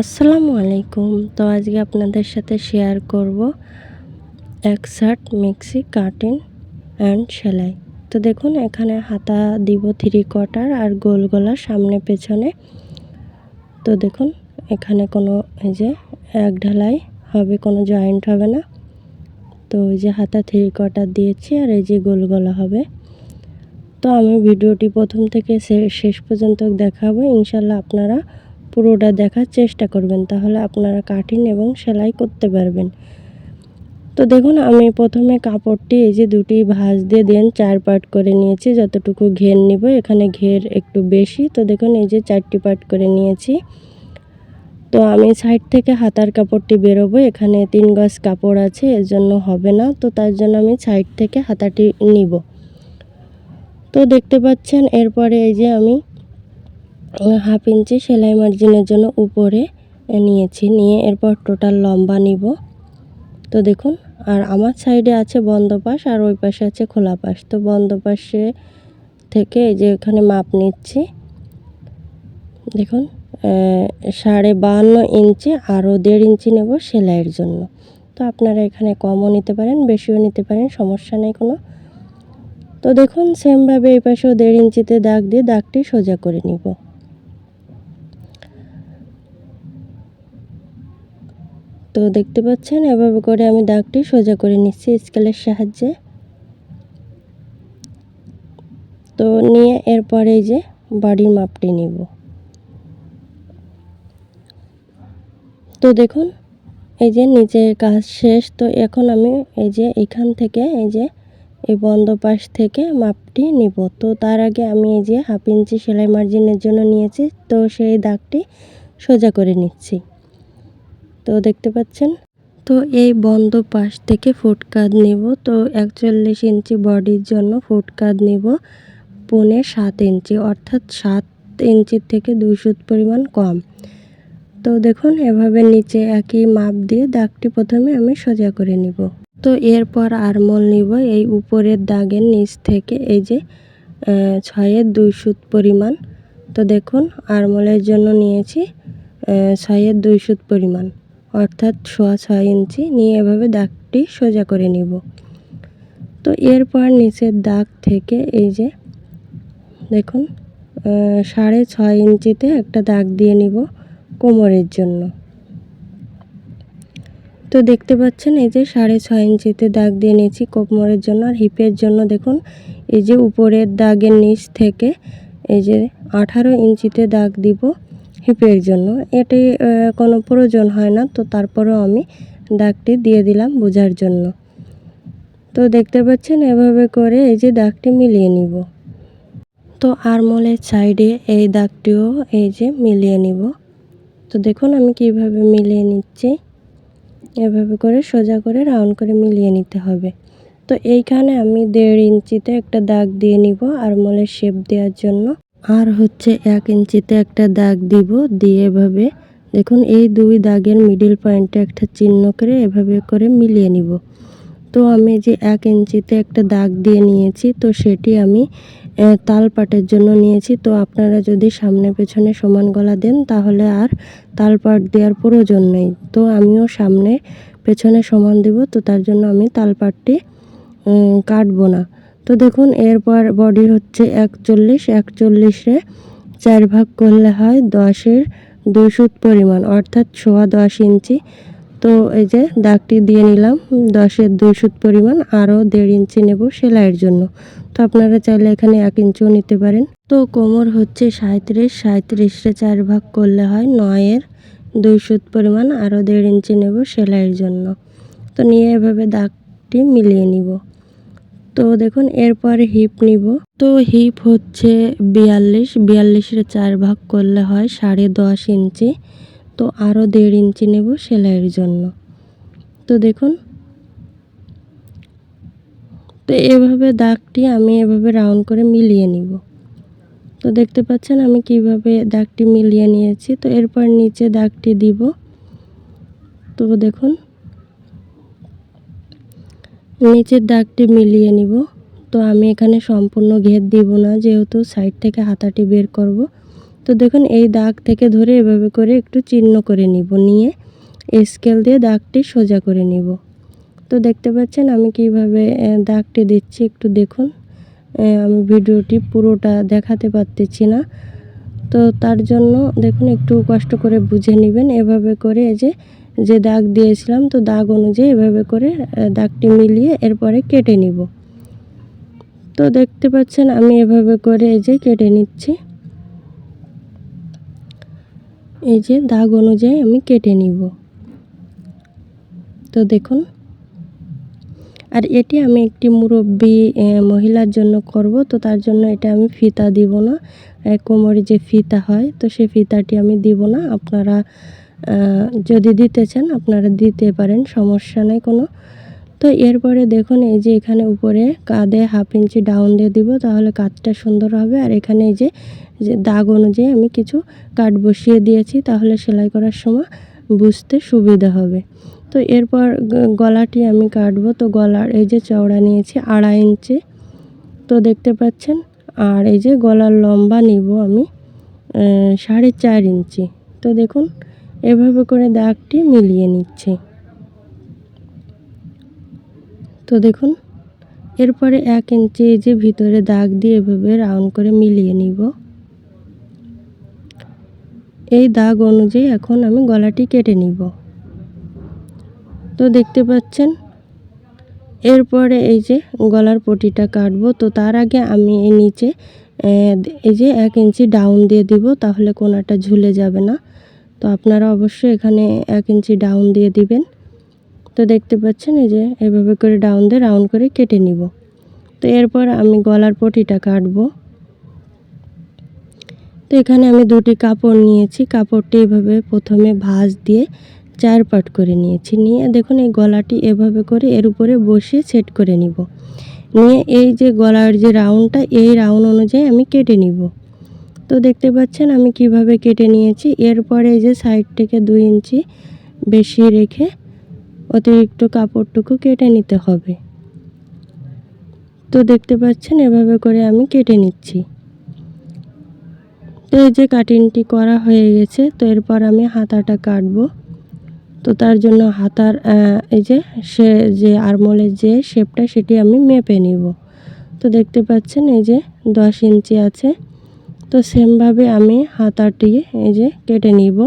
আসসালামু আলাইকুম তো আজকে আপনাদের সাথে শেয়ার করব এক শার্ট মিক্সি কাটিং অ্যান্ড সেলাই তো দেখুন, এখানে হাতা দিব থ্রি কোয়ার্টার আর গোল গলা সামনে পেছনে। তো দেখুন, এখানে কোনো এই যে এক ঢালাই হবে, কোনো জয়েন্ট হবে না। তো ওই যে হাতা থ্রি কোয়ার্টার দিয়েছি আর এই যে গোল গলা হবে। তো আমি ভিডিওটি প্রথম থেকে শেষ পর্যন্ত দেখাবো। ইনশাল্লাহ আপনারা পুরোটা দেখার চেষ্টা করবেন, তাহলে আপনারা কাটিং এবং সেলাই করতে পারবেন। তো দেখুন, আমি প্রথমে কাপড়টি এই যে দুটি ভাঁজ দিয়ে দেন, চার পার্ট করে নিয়েছি, যতটুকু ঘের নিব, এখানে ঘের একটু বেশি। তো দেখুন, এই যে চারটি পার্ট করে নিয়েছি। তো আমি সাইড থেকে হাতার কাপড়টি বেরোবো, এখানে তিন গজ কাপড় আছে, এর জন্য হবে না, তো তার জন্য আমি সাইড থেকে হাতাটি নিব। তো দেখতে পাচ্ছেন, এরপরে এই যে আমি হাফ ইঞ্চি সেলাই মার্জিনের জন্য উপরে নিয়েছি, নিয়ে এরপর টোটাল লম্বা নিব। তো দেখুন, আর আমার সাইডে আছে বন্ধ পাশ আর ওই পাশে আছে খোলা পাশ। তো বন্ধ পাশে থেকে এই যে এখানে মাপ নিচ্ছি। দেখুন সাড়ে বাহান্ন ইঞ্চি আরও দেড় ইঞ্চি নেব সেলাইয়ের জন্য। তো আপনারা এখানে কমও নিতে পারেন, বেশিও নিতে পারেন, সমস্যা নেই কোনো। তো দেখুন সেমভাবে এই পাশেও দেড় ইঞ্চিতে দাগ দিয়ে দাগটি সোজা করে নিব। তো দেখতে পাচ্ছেন, এভাবে করে আমি দাগটি সোজা করে নিচ্ছি স্কেলের সাহায্যে। তো নিয়ে এরপরে এই যে বাড়ির মাপটি নিব। তো দেখুন, এই যে নিচের কাজ শেষ, তো এখন আমি এই যে এখান থেকে এই যে এই বন্ধ পাশ থেকে মাপটি নিব। তো তার আগে আমি এই যে হাফ ইঞ্চি সেলাই মার্জিনের জন্য নিয়েছি, তো সেই দাগটি সোজা করে নিচ্ছি। তো দেখতে পাচ্ছেন? তো এই বন্ধ পাশ থেকে ফুটকাদ নেব। তো একচল্লিশ ইঞ্চি বডির জন্য ফুটকাদ নেব পনে সাত ইঞ্চি, অর্থাৎ সাত ইঞ্চির থেকে দুই সুত পরিমাণ কম। তো দেখুন, এভাবে নিচে একই মাপ দিয়ে দাগটি প্রথমে আমি সোজা করে নিব। তো এরপর আরমল নিব। এই উপরের দাগের নিচ থেকে এই যে ছয়ের দুই সুত পরিমাণ। তো দেখুন, আরমলের জন্য নিয়েছি ছয়ের দুই সুত পরিমাণ। অর্থাৎ সোয়া ছয় ইঞ্চি, নিয়ে এভাবে দাগটি সোজা করে নিব। তো এরপর নিচের দাগ থেকে এই যে, দেখুন সাড়ে ছয় ইঞ্চিতে একটা দাগ দিয়ে নিব কোমরের জন্য। তো দেখতে পাচ্ছেন, এই যে সাড়ে ছয় ইঞ্চিতে দাগ দিয়ে নিয়েছি কোমরের জন্য আর হিপের জন্য। দেখুন, এই যে উপরের দাগের নিচ থেকে এই যে আঠারো ইঞ্চিতে দাগ দিব হিপের জন্য। এটি কোনো প্রয়োজন হয় না। তো তারপরেও আমি দাগটি দিয়ে দিলাম বোঝার জন্য। তো দেখতে পাচ্ছেন, এভাবে করে এই যে দাগটি মিলিয়ে নিব। তো আরমোলের সাইডে এই দাগটিও এই যে মিলিয়ে নিব। তো দেখুন, আমি কীভাবে মিলিয়ে নিচ্ছি। এভাবে করে সোজা করে রাউন্ড করে মিলিয়ে নিতে হবে। তো এইখানে আমি দেড় ইঞ্চিতে একটা দাগ দিয়ে নিব আরমোলের শেপ দেওয়ার জন্য। আর হচ্ছে এক ইঞ্চিতে একটা দাগ দিব দিয়ে এভাবে, দেখুন এই দুই দাগের মিডিল পয়েন্টে একটা চিহ্ন করে এভাবে করে মিলিয়ে নিব। তো আমি যে এক ইঞ্চিতে একটা দাগ দিয়ে নিয়েছি, তো সেটি আমি তাল পাটের জন্য নিয়েছি। তো আপনারা যদি সামনে পেছনে সমান গলা দেন, তাহলে আর তাল পাট দেওয়ার প্রয়োজন নেই। তো আমিও সামনে পেছনে সমান দিব, তো তার জন্য আমি তাল পাটটি কাটবো না। তো দেখুন, এরপর বডি হচ্ছে একচল্লিশ, একচল্লিশে চার ভাগ করলে হয় দশের দুই সুত পরিমাণ, অর্থাৎ সোয়া দশ ইঞ্চি। তো এই যে দাগটি দিয়ে নিলাম, দশের দুই সুত পরিমাণ, আরও দেড় ইঞ্চি নেব সেলাইয়ের জন্য। তো আপনারা চাইলে এখানে এক ইঞ্চিও নিতে পারেন। তো কোমর হচ্ছে সাঁত্রিশ সাঁত্রিশে চার ভাগ করলে হয় নয়ের দুই সুত পরিমাণ, আরও দেড় ইঞ্চি নেব সেলাইয়ের জন্য। তো নিয়ে এভাবে দাগটি মিলিয়ে নিব। তো দেখুন, এরপর হিপ নিব। তো হিপ হচ্ছে বিয়াল্লিশ, বিয়াল্লিশের চার ভাগ করলে হয় সাড়ে দশ ইঞ্চি। তো আরও দেড় ইঞ্চি নেব সেলাইয়ের জন্য। তো দেখুন, তো এভাবে দাগটি আমি এভাবে রাউন্ড করে মিলিয়ে নিব। তো দেখতে পাচ্ছেন, আমি কীভাবে দাগটি মিলিয়ে নিয়েছি। তো এরপর নিচে দাগটি দিব। তো দেখুন নিচের দাগটি মিলিয়ে নিব। তো আমি এখানে সম্পূর্ণ ঘের দিব না, যেহেতু সাইড থেকে হাতাটি বের করব। তো দেখুন, এই দাগ থেকে ধরে এভাবে করে একটু চিহ্ন করে নিব, নিয়ে স্কেল দিয়ে দাগটি সোজা করে নিব। তো দেখতে পাচ্ছেন, আমি কীভাবে দাগটি দিচ্ছি একটু দেখুন। আমি ভিডিওটি পুরোটা দেখাতে পারতেছি না। তো তার জন্য দেখুন, একটু কষ্ট করে বুঝে নেবেন। এভাবে করে এই যে যে দাগ দিয়েছিলাম, তো দাগ অনুযায়ী এভাবে করে দাগটি মিলিয়ে এরপরে কেটে নিব। তো দেখতে পাচ্ছেন, আমি এভাবে করে এই যে কেটে নিচ্ছি। এই যে দাগ অনুযায়ী আমি কেটে নিব। তো দেখুন, আর এটি আমি একটি মুরব্বী মহিলার জন্য করব, তো তার জন্য এটা আমি ফিতা দিব না। কোমরে যে ফিতা হয়, তো সেই ফিতাটি আমি দিব না। আপনারা যদি দিতে চান, আপনারা দিতে পারেন, সমস্যা নেই কোনো। তো এরপরে দেখুন, এই যে এখানে উপরে কাঁধে হাফ ইঞ্চি ডাউন দিয়ে দিব, তাহলে কাজটা সুন্দর হবে। আর এখানে এই যে যে দাগ অনুযায়ী আমি কিছু কাট বসিয়ে দিয়েছি, তাহলে সেলাই করার সময় বুঝতে সুবিধা হবে। তো এরপর গলাটি আমি কাটবো। তো গলার এই যে চওড়া নিয়েছি, আড়াই ইঞ্চি। তো দেখতে পাচ্ছেন, আর এই যে গলার লম্বা নিব আমি সাড়ে চার ইঞ্চি। তো দেখুন এভাবে করে দাগটি মিলিয়ে নিচ্ছি। তো দেখুন, এরপরে এক ইঞ্চি এই যে ভিতরে দাগ দিয়ে এভাবে রাউন্ড করে মিলিয়ে নিব। এই দাগ অনুযায়ী এখন আমি গলাটি কেটে নিব। তো দেখতে পাচ্ছেন, এরপরে এই যে গলার পটিটা কাটবো। তো তার আগে আমি এই নিচে এই যে এক ইঞ্চি ডাউন দিয়ে দিব, তাহলে কোনাটা ঝুলে যাবে না। তো আপনারা অবশ্যই এখানে এক ইঞ্চি ডাউন দিয়ে দিবেন। তো দেখতে পাচ্ছেন এই যে এভাবে করে ডাউন দিয়ে রাউন্ড করে কেটে নিব। তো এরপর আমি গলার পটিটা কাটবো। তো এখানে আমি দুটি কাপড় নিয়েছি। কাপড়টি এভাবে প্রথমে ভাঁজ দিয়ে চার পাট করে নিয়েছি। নিয়ে দেখুন এই গলাটি এভাবে করে এর উপরে বসিয়ে সেট করে নিব। নিয়ে এই যে গলার যে রাউন্ডটা এই রাউন্ড অনুযায়ী আমি কেটে নিব। তো দেখতে পাচ্ছেন আমি কীভাবে কেটে নিয়েছি। এরপরে এই যে সাইড থেকে দুই ইঞ্চি বেশি রেখে অতিরিক্ত কাপড়টুকু কেটে নিতে হবে। তো দেখতে পাচ্ছেন এভাবে করে আমি কেটে নিচ্ছি। তো এই যে কাটিংটি করা হয়ে গেছে, তো এরপর আমি হাতাটা কাটবো। তো তার জন্য হাতার এই যে সে, যে আরমোলের যে শেপটা, সেটি আমি মেপে নিব। তো দেখতে পাচ্ছেন এই যে দশ ইঞ্চি আছে। তো সেমভাবে আমি হাতাটি এই যে কেটে নিব।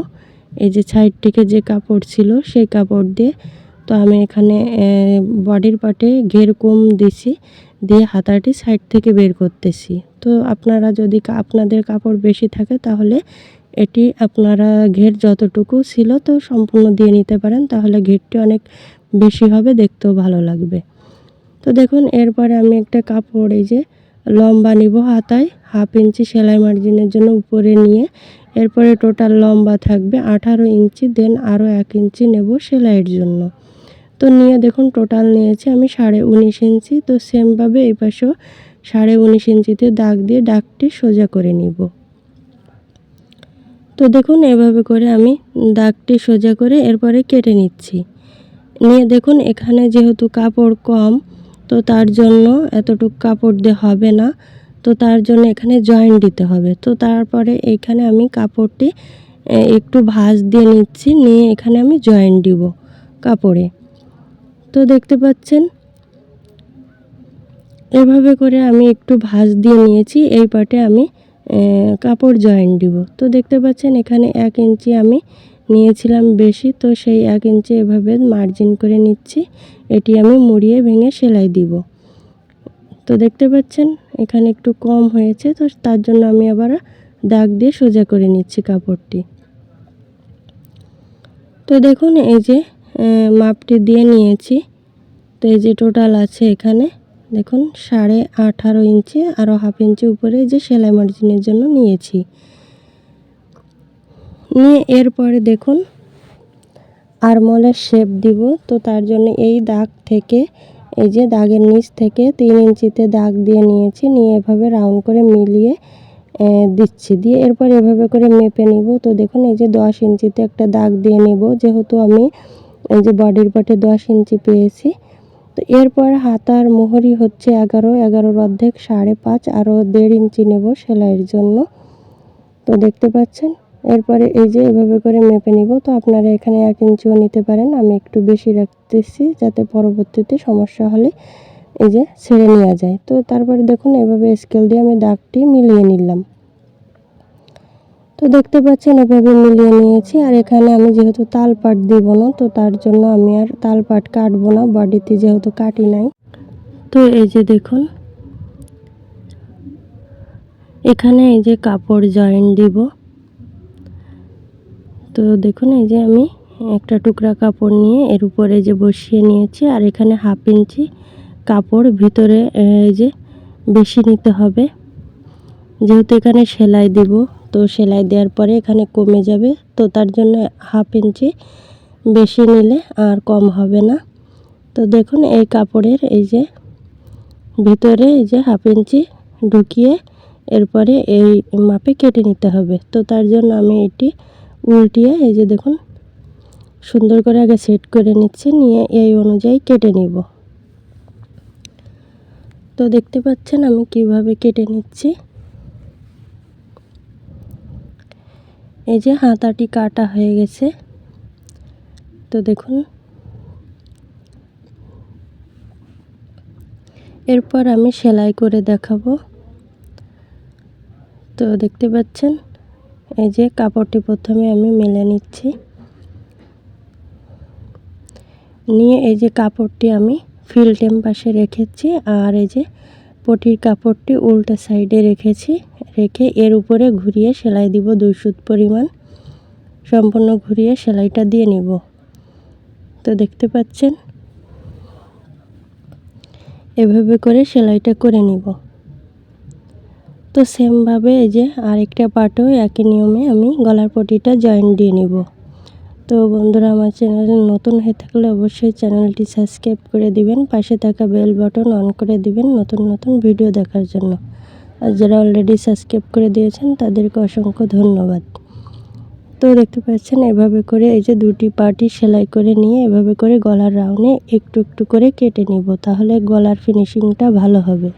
এই যে সাইড থেকে যে কাপড় ছিল সেই কাপড় দিয়ে তো আমি এখানে বডির পার্টে ঘের কম দিছি, দিয়ে হাতাটি সাইড থেকে বের করতেছি। তো আপনারা যদি আপনাদের কাপড় বেশি থাকে তাহলে এটি আপনারা ঘের যতটুকু ছিল তো সম্পূর্ণ দিয়ে নিতে পারেন, তাহলে ঘেরটি অনেক বেশি হবে, দেখতেও ভালো লাগবে। তো দেখুন, এরপরে আমি একটা কাপড় এই যে লম্বা নিব হাতায়, হাফ ইঞ্চি সেলাই মার্জিনের জন্য উপরে নিয়ে। এরপরে টোটাল লম্বা থাকবে আঠারো ইঞ্চি, দেন আরও এক ইঞ্চি নেব সেলাইয়ের জন্য। তো নিয়ে দেখুন, টোটাল নিয়েছি আমি সাড়ে উনিশ ইঞ্চি। তো সেমভাবে এই পাশেও সাড়ে উনিশ ইঞ্চিতে দাগ দিয়ে দাগটি সোজা করে নিব। তো দেখুন, এভাবে করে আমি দাগটি সোজা করে এরপরে কেটে নিচ্ছি। নিয়ে দেখুন, এখানে যেহেতু কাপড় কম তো তার জন্য এতটুকু কাপড় দিয়ে হবে না। তো তার জন্য এখানে জয়েন্ট দিতে হবে। তো তারপরে এখানে আমি কাপড়টি একটু ভাঁজ দিয়ে নিচ্ছি। নিয়ে এখানে আমি জয়েন্ট দিব কাপড়ে। তো দেখতে পাচ্ছেন? এভাবে করে আমি একটু ভাঁজ দিয়ে নিয়েছি। এই পাটে আমি কাপড় জয়েন্ট দিব। তো দেখতে পাচ্ছেন এখানে এক ইঞ্চি আমি নিয়েছিলাম বেশি, তো সেই এক ইঞ্চি এভাবে মার্জিন করে নিচ্ছি। এটি আমি মুড়িয়ে ভেঙে সেলাই দিব। তো দেখতে পাচ্ছেন, এখানে একটু কম হয়েছে, তো তার জন্য আমি আবার দাগ দিয়ে সোজা করে নিচ্ছি কাপড়টি। তো দেখুন, এই যে মাপটি দিয়ে নিয়েছি। তো এই যে টোটাল আছে এখানে, দেখুন, সাড়ে আঠারো ইঞ্চি আরও হাফ ইঞ্চি উপরে যে সেলাই মার্জিনের জন্য নিয়েছি। নিয়ে এরপরে দেখুন, আরমলের শেপ দিব। তো তার জন্য এই দাগ থেকে, এই যে দাগের নিচ থেকে তিন ইঞ্চিতে দাগ দিয়ে নিয়েছি। নিয়ে এভাবে রাউন্ড করে মিলিয়ে দিচ্ছি। দিয়ে এরপর এভাবে করে মেপে নিব। তো দেখুন, এই যে দশ ইঞ্চিতে একটা দাগ দিয়ে নেব। যেহেতু আমি, এই যে বডির পাটে দশ ইঞ্চি পেয়েছি। তো এরপর হাতার মোহরি হচ্ছে এগারো। এগারোর অর্ধেক সাড়ে পাঁচ, আরও দেড় ইঞ্চি নেব সেলাইয়ের জন্য। তো দেখতে পাচ্ছেন এরপরে এই যে এভাবে করে মেপে নিব। তো আপনারা এখানে এক ইঞ্চিও নিতে পারেন। আমি একটু বেশি রাখতেছি যাতে পরবর্তীতে সমস্যা হলে এই যে ছেড়ে নেওয়া যায়। তো তারপরে দেখুন, এভাবে স্কেল দিয়ে আমি দাগটি মিলিয়ে নিলাম। তো দেখতে পাচ্ছেন, এভাবে মিলিয়ে নিয়েছি। আর এখানে আমি যেহেতু তাল পাট দিব না, তো তার জন্য আমি আর তাল পাট কাটবো না। বডিতে যেহেতু কাটি নাই। তো এই যে দেখুন, এখানে এই যে কাপড় জয়েন্ট দিব। তো দেখুন, এই যে আমি একটা টুকরা কাপড় নিয়ে এর উপরে যে বসিয়ে নিয়েছি আর এখানে হাফ ইঞ্চি কাপড়, ভিতরে এই যে বেশি নিতে হবে। যেহেতু এখানে সেলাই দেব, তো সেলাই দেওয়ার পরে এখানে কমে যাবে, তো তার জন্য হাফ ইঞ্চি বেশি নিলে আর কম হবে না। তো দেখুন, এই কাপড়ের এই যে ভিতরে এই যে হাফ ইঞ্চি ঢুকিয়ে এরপরে এই মাপে কেটে নিতে হবে। তো তার জন্য আমি এটি উল্টিয়ে এই যে দেখুন, সুন্দর করে আগে সেট করে নিচ্ছি, নিয়ে এই অনুযায়ী কেটে নিব। তো দেখতে পাচ্ছেন আমি কীভাবে কেটে নিচ্ছি। এই যে হাতাটি কাটা হয়ে গেছে। তো দেখুন, এরপর আমি সেলাই করে দেখাবো। তো দেখতে পাচ্ছেন এই যে কাপড়টি প্রথমে আমি মেলে নিচ্ছি। নিয়ে এই যে কাপড়টি আমি ফিল্টেম পাশে রেখেছি আর এই যে পটির কাপড়টি উল্টো সাইডে রেখেছি। রেখে এর উপরে ঘুরিয়ে সেলাই দিব দুই সুত পরিমাণ। সম্পূর্ণ ঘুরিয়ে সেলাইটা দিয়ে নিব। তো দেখতে পাচ্ছেন? এভাবে করে সেলাইটা করে নিব। তো সেমভাবে এই যে আরেকটা পার্টও একই নিয়মে আমি গলার পটিটা জয়েন দিয়ে নিব। তো বন্ধুরা, আমার চ্যানেলে নতুন হয়ে থাকলে অবশ্যই চ্যানেলটি সাবস্ক্রাইব করে দিবেন, পাশে থাকা বেল বাটন অন করে দিবেন নতুন নতুন ভিডিও দেখার জন্য। আর যারা অলরেডি সাবস্ক্রাইব করে দিয়েছেন, তাদেরকে অসংখ্য ধন্যবাদ। তো দেখতে পাচ্ছেন, এভাবে করে এই যে দুটি পার্টি সেলাই করে নিয়ে এভাবে করে গলার রাউন্ডে একটু একটু করে কেটে নিব, তাহলে গলার ফিনিশিংটা ভালো হবে।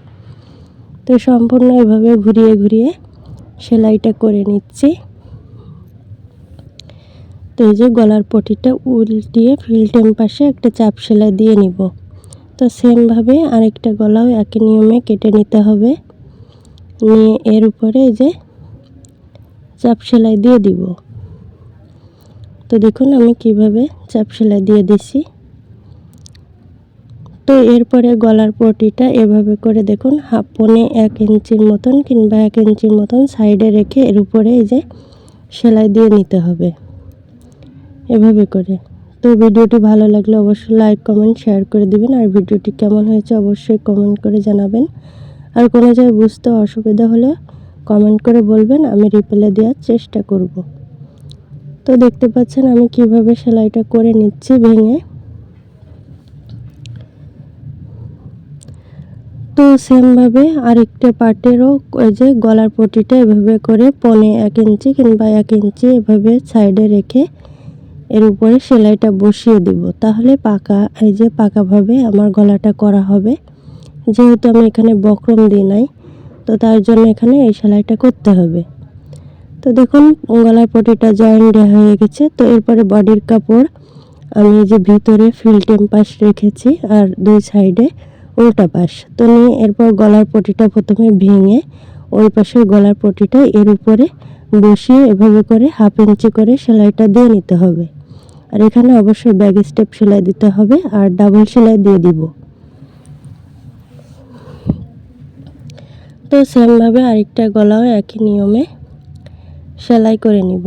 তো সম্পূর্ণ এভাবে ঘুরিয়ে ঘুরিয়ে সেলাইটা করে নিচ্ছি। তো এই যে গলার পটিটা উল্টিয়ে ফিল্টেম পাশে একটা চাপ সেলাই দিয়ে নিব। তো সেমভাবে আরেকটা গলাও একই নিয়মে কেটে নিতে হবে। নিয়ে এর উপরে এই যে চাপ সেলাই দিয়ে দিব। তো দেখুন আমি কীভাবে চাপ সেলাই দিয়ে দিছি। তো এরপরে গলার পটিটা এভাবে করে দেখুন, হাফ পনে এক ইঞ্চির মতন কিংবা এক ইঞ্চির মতন সাইডে রেখে এর উপরে এই যে সেলাই দিয়ে নিতে হবে। এভাবে করে। তো ভিডিওটি ভালো লাগলে অবশ্যই লাইক, কমেন্ট, শেয়ার করে দিবেন। আর ভিডিওটি কেমন হয়েছে অবশ্যই কমেন্ট করে জানাবেন। আর কোনো জায়গায় বুঝতে অসুবিধা হলে কমেন্ট করে বলবেন, আমি রিপ্লাই দেওয়ার চেষ্টা করব। তো দেখতে পাচ্ছেন আমি কীভাবে সেলাইটা করে নিচ্ছি ভেঙে। তো সেমভাবে আরেকটা পার্টেরও ওই যে গলার পটিটা এভাবে করে পনে এক ইঞ্চি কিংবা এক ইঞ্চি এভাবে সাইডে রেখে এর উপরে সেলাইটা বসিয়ে দিব। তাহলে পাকা, এই যে পাকাভাবে আমার গলাটা করা হবে। যেহেতু আমি এখানে বক্রম দিই নাই, তো তার জন্য এখানে এই সেলাইটা করতে হবে। তো দেখুন, গলার পটিটা জয়েন্ট হয়ে গেছে। তো এরপরে বডির কাপড় আমি যে ভিতরে ফিল্টেম পাশ রেখেছি, আর দুই সাইডে উল্টা পাশ। তো নিয়ে এরপর গলার পটিটা প্রথমে ভেঙে ওই পাশের গলার পটিটা এর উপরে বসিয়ে এভাবে করে হাফ ইঞ্চি করে সেলাইটা দিয়ে নিতে হবে। আর এখানে অবশ্যই ব্যাগ স্টেপ সেলাই দিতে হবে আর ডাবল সেলাই দিয়ে দিব। তো সেমভাবে আরেকটা গলাও একই নিয়মে সেলাই করে নিব।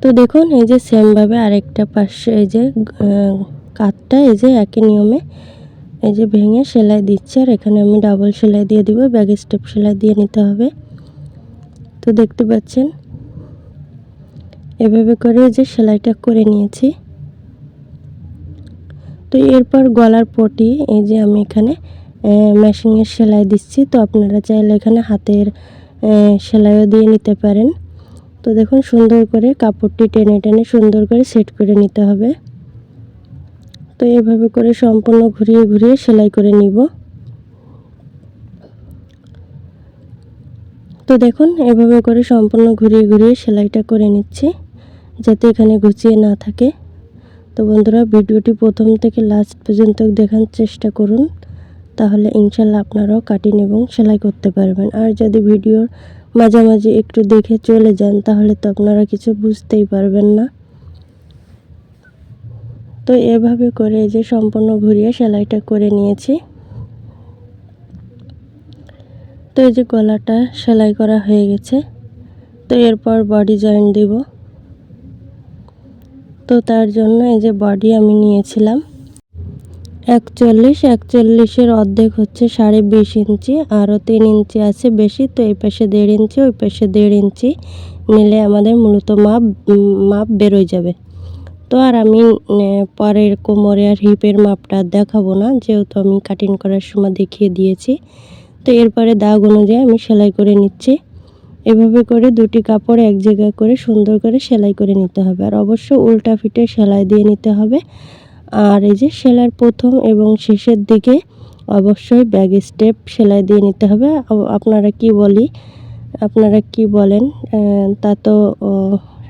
তো দেখুন, এই যে সেমভাবে আরেকটা পাশে এই যে কাতটা এই যে একই নিয়মে এই যে ভেঙে সেলাই দিচ্ছে আর এখানে আমি ডাবল সেলাই দিয়ে দিব ব্যাগ স্টেপ সেলাই দিয়ে নিতে হবে। তো দেখতে পাচ্ছেন, এভাবে করে যে সেলাইটা করে নিয়েছি। তো এরপর গলার পটি, এই যে আমি এখানে মেশিনের সেলাই দিচ্ছি। তো আপনারা চাইলে এখানে হাতের সেলাইও দিয়ে নিতে পারেন। তো দেখুন সুন্দর করে কাপড়টি টেনে টেনে সুন্দর করে সেট করে নিতে হবে। তো এভাবে করে সম্পূর্ণ ঘুরিয়ে ঘুরিয়ে সেলাই করে নিব। তো দেখুন, এভাবে করে সম্পূর্ণ ঘুরিয়ে ঘুরিয়ে সেলাইটা করে নিচ্ছি, যাতে এখানে গুছিয়ে না থাকে। তো বন্ধুরা, ভিডিওটি প্রথম থেকে লাস্ট পর্যন্ত দেখার চেষ্টা করুন, তাহলে ইনশাল্লাহ আপনারাও কাটিং এবং সেলাই করতে পারবেন। আর যদি ভিডিওর মাঝামাঝি একটু দেখে চলে যান, তাহলে তো আপনারা কিছু বুঝতেই পারবেন না। তো এভাবে করে যে সম্পূর্ণ ঘুরিয়ে সেলাইটা করে নিয়েছি। তো এই যে গলাটা সেলাই করা হয়ে গেছে। তো এরপর বডি জয়েন্ট দিব। তো তার জন্য এই যে বডি আমি নিয়েছিলাম। একচল্লিশ, একচল্লিশের অর্ধেক হচ্ছে সাড়ে বিশ ইঞ্চি, আরও তিন ইঞ্চি আছে বেশি, তো এই পাশে দেড় ইঞ্চি, ওই পাশে দেড় ইঞ্চি নিলে আমাদের মূলত মাপ মাপ বেরোয় যাবে। তো আর আমি পরের কোমরে আর হিপের মাপটা দেখাবো না, যেহেতু আমি কাটিং করার সময় দেখিয়ে দিয়েছি। তো এরপরে দাগ অনুযায়ী আমি সেলাই করে নিচ্ছি। এভাবে করে দুটি কাপড় এক জায়গা করে সুন্দর করে সেলাই করে নিতে হবে। আর অবশ্য উল্টা ফিটে সেলাই দিয়ে নিতে হবে। আর এই যে সেলাইয়ের প্রথম এবং শেষের দিকে অবশ্যই ব্যাগ স্টেপ সেলাই দিয়ে নিতে হবে। আপনারা কি বলি? আপনারা কি বলেন? তা তো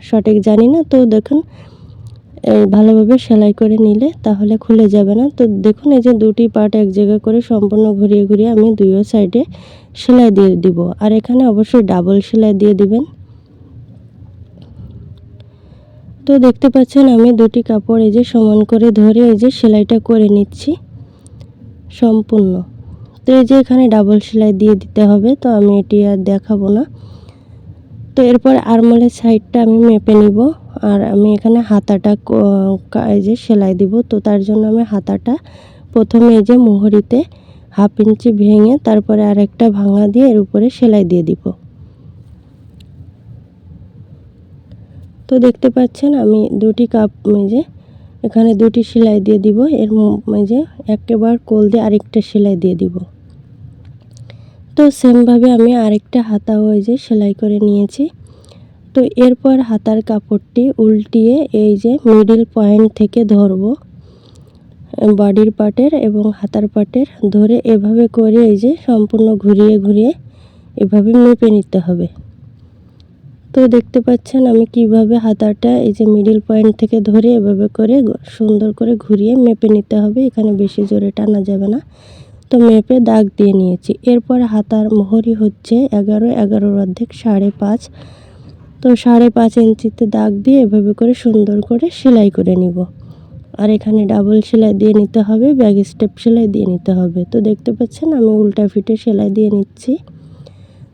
সঠিক জানি না। তো দেখুন ভালোভাবে সেলাই করে নিলে তাহলে খুলে যাবে না। তো দেখুন, এই যে দুটি পার্ট এক জায়গা করে সম্পূর্ণ ঘুরিয়ে ঘুরিয়ে আমি দুইও সাইডে সেলাই দিয়ে দিব। আর এখানে অবশ্যই ডাবল সেলাই দিয়ে দিবেন। তো দেখতে পাচ্ছেন, আমি দুটি কাপড় এই যে সমান করে ধরে এই যে সেলাইটা করে নিচ্ছি সম্পূর্ণ। তো এই যে এখানে ডাবল সেলাই দিয়ে দিতে হবে, তো আমি এটি আর দেখাবো না। তো এরপর আরমোলের সাইডটা আমি মেপে নিব। আর আমি এখানে হাতাটা এই যে সেলাই দিব। তো তার জন্য আমি হাতাটা প্রথমে এই যে মোহরিতে হাফ ইঞ্চি ভেঙে তারপরে আরেকটা ভাঙা দিয়ে এর উপরে সেলাই দিয়ে দিব। তো দেখতে পাচ্ছেন আমি দুটি কাপ মেজে এখানে দুটি সেলাই দিয়ে দিব। এর মেজে একবার কোল দিয়ে আরেকটা সেলাই দিয়ে দিব। তো সেমভাবে আমি আরেকটা হাতা হয়ে যে সেলাই করে নিয়েছি। তো এরপর হাতার কাপড়টি উল্টিয়ে এই যে মিডিল পয়েন্ট থেকে ধরব বডির পাটের এবং হাতার পাটের, ধরে এভাবে করে এই যে সম্পূর্ণ ঘুরিয়ে ঘুরিয়ে এভাবে মেপে নিতে হবে। তো দেখতে পাচ্ছেন আমি কীভাবে হাতাটা এই যে মিডিল পয়েন্ট থেকে ধরে এভাবে করে সুন্দর করে ঘুরিয়ে মেপে নিতে হবে, এখানে বেশি জোরে টানা যাবে না। তো মেপে দাগ দিয়ে নিয়েছি। এরপর হাতার মোহরি হচ্ছে এগারো, এগারোর অর্ধেক সাড়ে পাঁচ। তো সাড়ে পাঁচ ইঞ্চিতে দাগ দিয়ে এভাবে করে সুন্দর করে সেলাই করে নিব। আর এখানে ডাবল সেলাই দিয়ে নিতে হবে ব্যাগ স্টেপ সেলাই দিয়ে নিতে হবে। তো দেখতে পাচ্ছেন আমি উল্টা ফিটে সেলাই দিয়ে নিচ্ছি।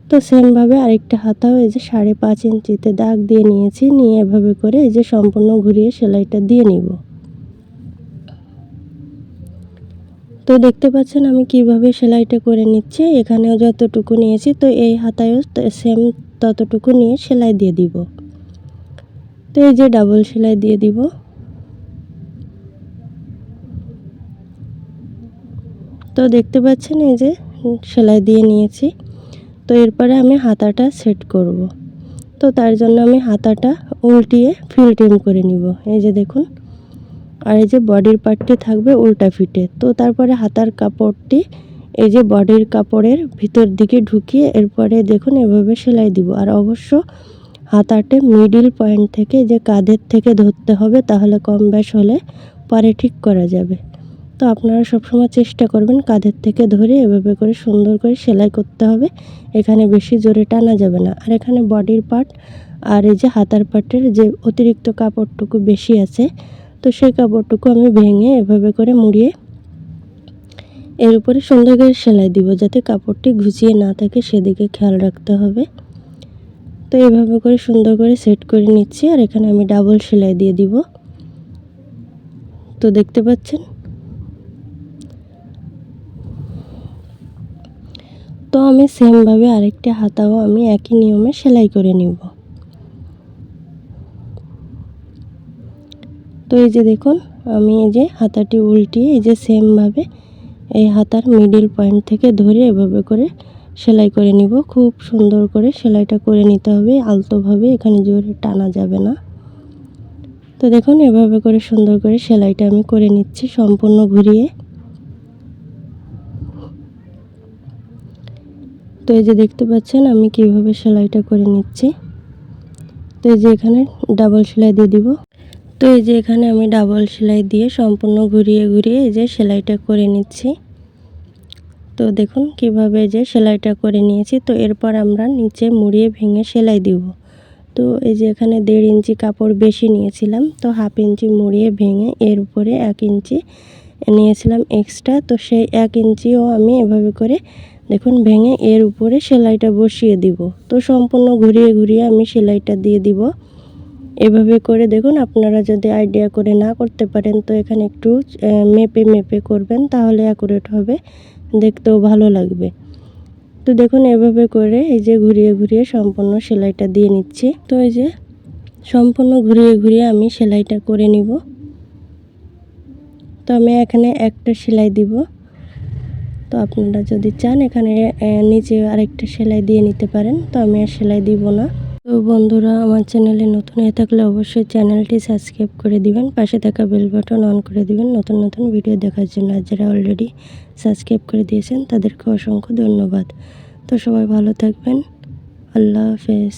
তো সেমভাবে আরেকটা হাতাও এই যে সাড়ে পাঁচ ইঞ্চিতে দাগ দিয়ে নিয়েছি, নিয়ে এভাবে করে এই যে সম্পূর্ণ ঘুরিয়ে সেলাইটা দিয়ে নিব। তো দেখতে পাচ্ছেন আমি কীভাবে সেলাইটা করে নিচ্ছি, এখানেও যতটুকু নিয়েছি, তো এই হাতায়ও সেম ততটুকু নিয়ে সেলাই দিয়ে দিব। তো এই যে ডাবল সেলাই দিয়ে দিব। তো দেখতে পাচ্ছেন এই যে সেলাই দিয়ে নিয়েছি। তো এরপরে আমি হাতাটা সেট করব। তো তার জন্য আমি হাতাটা উল্টিয়ে ফিল্টিং করে নিব। এই যে দেখুন। আর এই যে বডির পার্টটি থাকবে উল্টা ফিটে। তো তারপরে হাতার কাপড়টি এই যে বডির কাপড়ের ভিতর দিকে ঢুকিয়ে এরপরে দেখুন এভাবে সেলাই দিব। আর অবশ্য হাতাটে মিডিল পয়েন্ট থেকে যে কাঁধের থেকে ধরতে হবে তাহলে কম ব্যাস হলে পরে ঠিক করা যাবে। তো আপনারা সবসময় চেষ্টা করবেন কাঁধের থেকে ধরে এভাবে করে সুন্দর করে সেলাই করতে হবে। এখানে বেশি জোরে টানা যাবে না। আর এখানে বডির পার্ট আর এই যে হাতার পার্টের যে অতিরিক্ত কাপড়টুকু বেশি আছে, তো সেই কাপড়টুকু আমি ভেঙে এভাবে করে মুড়িয়ে এর উপরে সুন্দর করে সেলাই দিব যাতে কাপড়টি ঘুচিয়ে না থাকে, সেদিকে খেয়াল রাখতে হবে। তো এইভাবে করে সুন্দর করে সেট করে নিচ্ছি আর এখানে আমি ডাবল সেলাই দিয়ে দিব। তো দেখতে পাচ্ছেন? তো আমি সেমভাবে আরেকটি হাতাও আমি একই নিয়মে সেলাই করে নিব। তো এই যে দেখুন, আমি এই যে হাতাটি উল্টিয়ে এই যে সেমভাবে এই হাতার মিডিল পয়েন্ট থেকে ধরে এভাবে করে সেলাই করে নিব। খুব সুন্দর করে সেলাইটা করে নিতে হবে। আলতোভাবে এখানে জোরে টানা যাবে না। তো দেখুন, এভাবে করে সুন্দর করে সেলাইটা আমি করে নিচ্ছি সম্পূর্ণ ঘুরিয়ে। তো এই যে দেখতে পাচ্ছেন, আমি কীভাবে সেলাইটা করে নিচ্ছি। তো এই যে এখানে ডাবল সেলাই দিয়ে দিব। তো এই যে এখানে আমি ডাবল সেলাই দিয়ে সম্পূর্ণ ঘুরিয়ে ঘুরিয়ে এই যে সেলাইটা করে নিচ্ছি। তো দেখুন কীভাবে যে সেলাইটা করে নিয়েছি। তো এরপর আমরা নিচে মুড়িয়ে ভেঙে সেলাই দিব। তো এই যে এখানে দেড় ইঞ্চি কাপড় বেশি নিয়েছিলাম। তো হাফ ইঞ্চি মুড়িয়ে ভেঙে এর উপরে এক ইঞ্চি নিয়েছিলাম এক্সট্রা। তো সেই এক ইঞ্চিও আমি এভাবে করে দেখুন ভেঙে এর উপরে সেলাইটা বসিয়ে দিব। তো সম্পূর্ণ ঘুরিয়ে ঘুরিয়ে আমি সেলাইটা দিয়ে দিব। এভাবে করে দেখুন, আপনারা যদি আইডিয়া করে না করতে পারেন, তো এখানে একটু মেপে মেপে করবেন, তাহলে অ্যাকুরেট হবে, দেখতেও ভালো লাগবে। তো দেখুন, এভাবে করে এই যে ঘুরিয়ে ঘুরিয়ে সম্পূর্ণ সেলাইটা দিয়ে নিচ্ছি। তো এই যে সম্পূর্ণ ঘুরিয়ে ঘুরিয়ে আমি সেলাইটা করে নিব। তো আমি এখানে একটা সেলাই দিব। তো আপনারা যদি চান, এখানে নিচে আরেকটা সেলাই দিয়ে নিতে পারেন, তো আমি আর সেলাই দিব না। তো বন্ধুরা, আমার চ্যানেলে নতুন হয়ে থাকলে অবশ্যই চ্যানেলটি সাবস্ক্রাইব করে দিবেন, পাশে থাকা বেল বাটন অন করে দিবেন নতুন নতুন ভিডিও দেখার জন্য। আর যারা অলরেডি সাবস্ক্রাইব করে দিয়েছেন, তাদেরকে অসংখ্য ধন্যবাদ। তো সবাই ভালো থাকবেন। আল্লাহ হাফেজ।